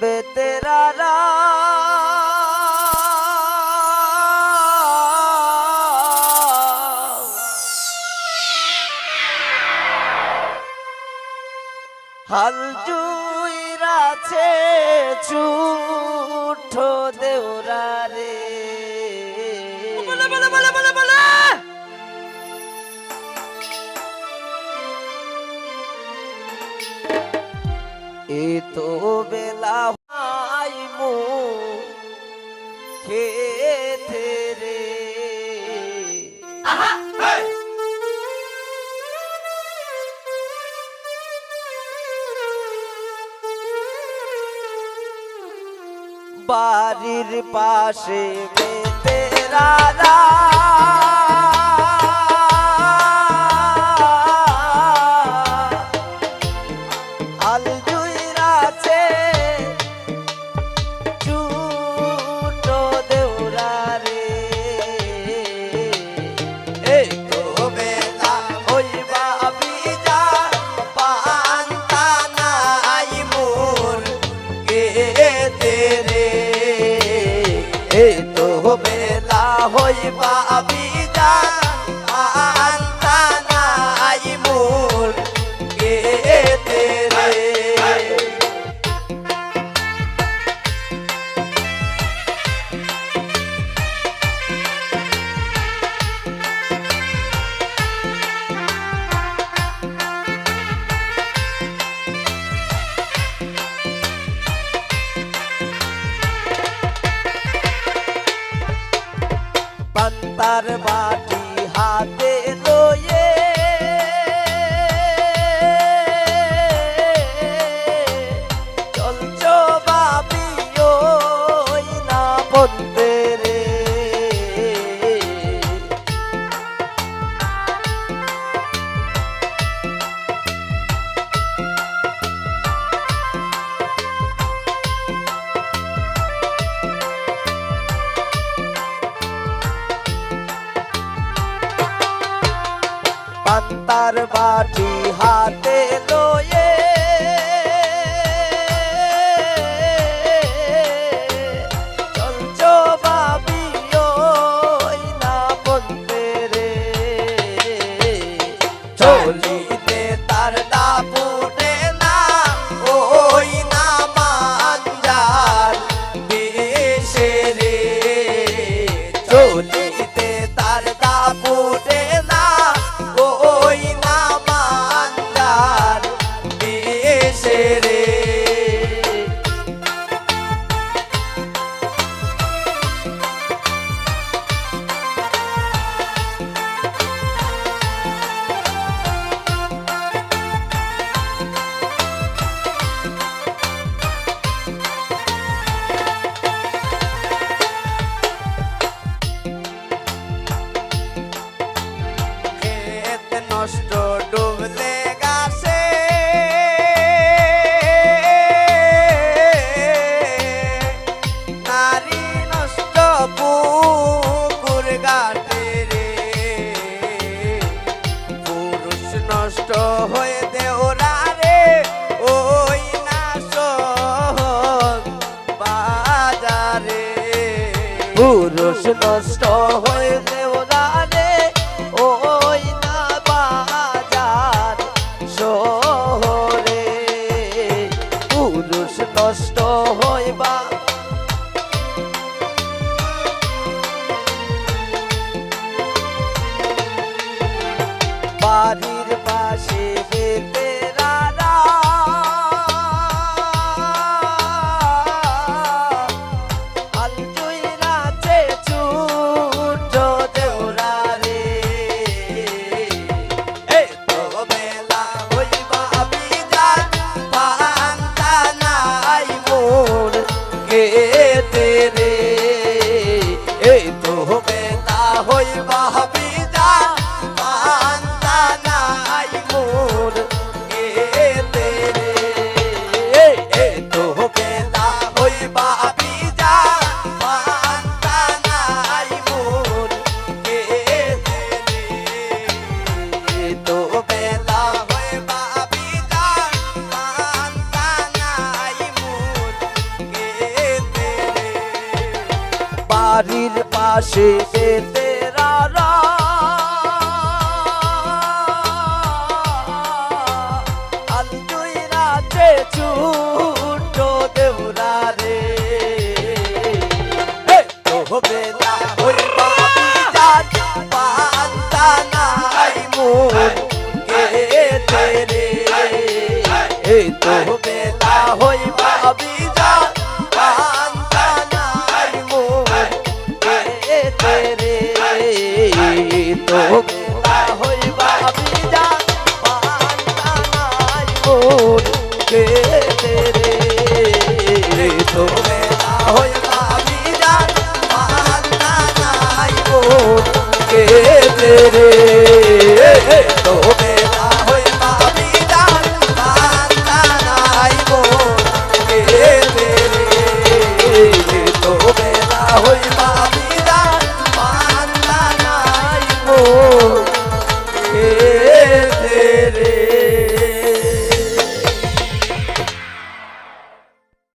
बे तेरा হাল জুইরাছে চুঠো দেউরার। তো বেলা ভাই মো খেতে রে বাড়ির পাশে মেতে রাধা হইবা বারবার পাত্তার বাটি হাতে লো বাসিবে तेरे